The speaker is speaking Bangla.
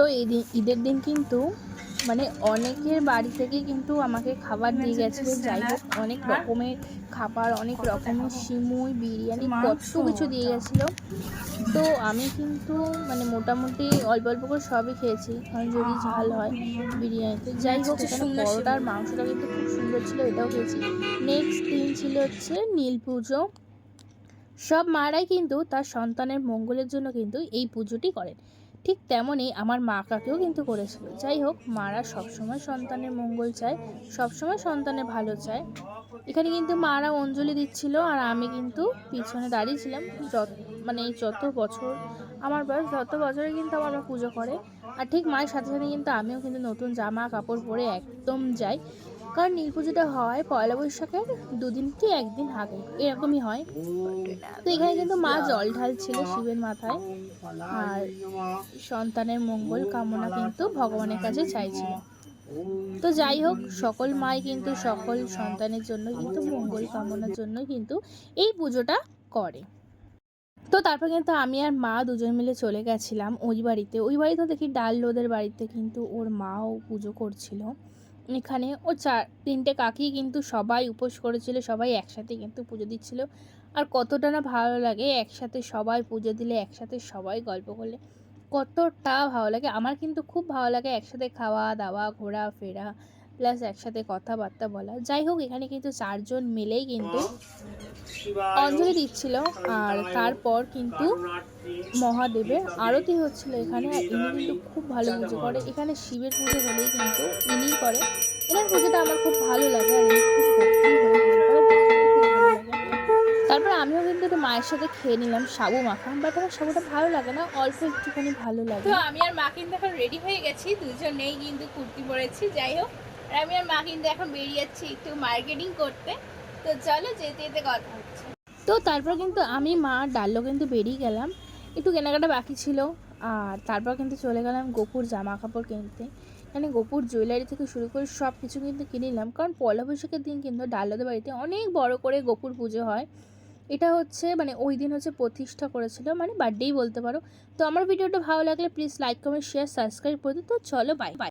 তো এই দিন ঈদের দিন কিন্তু মানে অনেকের বাড়ি থেকে কিন্তু আমাকে খাবার দিয়ে গেছিল। যাই হোক অনেক রকমের খাবার অনেক রকমের সিমুই বিরিয়ানি কত কিছু দিয়ে গেছিল। তো আমি কিন্তু মানে মোটামুটি অল্প অল্প করে সবই খেয়েছি। কারণ যদি ঝাল হয় বিরিয়ানিতে। যাই হোক এখানে পরোটা আর মাংসটা কিন্তু খুব সুন্দর ছিল এটাও খেয়েছি। নেক্সট দিন ছিল হচ্ছে নীল পুজো। সব মারাই কিন্তু তার সন্তানের মঙ্গলের জন্য কিন্তু এই পুজোটি করেন। ঠিক তেমনই আমার মা কাকেও কিন্তু করেছিল। যাই হোক, মারা সবসময় সন্তানের মঙ্গল চায়, সবসময় সন্তানের ভালো চায়। এখানে কিন্তু মারা অঞ্জলি দিচ্ছিল আর আমি কিন্তু পিছনে দাঁড়িয়েছিলাম যত মানে এই যত বছর আমার বয়স, যত বছরে কিন্তু আমার মা পুজো করে। আর ঠিক মায়ের সাথে সাথে কিন্তু আমিও কিন্তু নতুন জামা কাপড় পরে একদম যাই। কারণ নীল পুজোটা হয় পয়লা বৈশাখের দুদিন কি একদিন আগে, এরকমই হয়। তো এখানে কিন্তু মা জল ঢালছিল শিবের মাথায়, আর সন্তানের মঙ্গল কামনা কিন্তু ভগবানের কাছে চাইছিল। তো যাই হোক, সকল মাই কিন্তু, সকল সন্তানের জন্য কিন্তু, মঙ্গল কামনার জন্য কিন্তু এই পুজোটা করে। তো তারপর কিন্তু আমি আর মা দুজন মিলে চলে গেছিলাম ওই বাড়িতে। ওই বাড়িতে দেখি ডাল লোদের বাড়িতে কিন্তু ওর মাও পুজো করছিল। এখানে ও চার তিনটে কাকি কিন্তু সবাই উপোস করেছিল, সবাই একসাথে কিন্তু পুজো দিচ্ছিল। আর কতটা না ভালো লাগে, একসাথে সবাই পুজো দিলে, একসাথে সবাই গল্প করলে। কতটা ভালো লাগে, আমার কিন্তু খুব ভালো লাগে একসাথে খাওয়া দাওয়া ঘোরা ফেরা প্লাস একসাথে কথাবার্তা বলা। যাই হোক, এখানে কিন্তু চারজন মিলেই কিন্তু অঞ্জলি দিচ্ছিল। আর তারপর কিন্তু মহাদেবের আরতি হচ্ছিল এখানে, আর ইনি কিন্তু খুব ভালো পুজো করে। এখানে শিবের পুজো হলেই কিন্তু ইনিই করে। এনার পুজোটা আমার খুব ভালো লাগে, আর ইনি তারপর আমিও কিন্তু একটু মায়ের সাথে খেয়ে নিলাম সাবু মাখা, বাট আমার সাবুটা ভালো লাগে না, অল্প একটুখানি ভালো লাগে। তো আমি আর মা কিন্তু এখন রেডি হয়ে গেছি দুজনেই কিন্তু কুর্তি পরেছি, যাই হোক। আর আমি আর মা কিন্তু এখন বেরিয়ে যাচ্ছি একটু মার্কেটিং করতে। তো চলো যেতে যেতে কথা হচ্ছে। তো তারপর কিন্তু আমি, মা ডাল্লো কিন্তু বেরিয়ে গেলাম। একটু কেনাকাটা বাকি ছিল। আর তারপর কিন্তু চলে গেলাম গোপুর জামা কাপড় কিনতে। এখানে গোপুর জুয়েলারি থেকে শুরু করে সব কিছু কিন্তু কিনে নিলাম। কারণ পয়লা বৈশাখের দিন কিন্তু ডাল্লাদের বাড়িতে অনেক বড় করে গোপুর পুজো হয়। এটা হচ্ছে মানে ওই দিন হচ্ছে প্রতিষ্ঠা করেছিল মানে বার্থডেই বলতে পারো। তো আমার ভিডিওটা ভালো লাগলে please like comment share subscribe করে তো চলো বাই বাই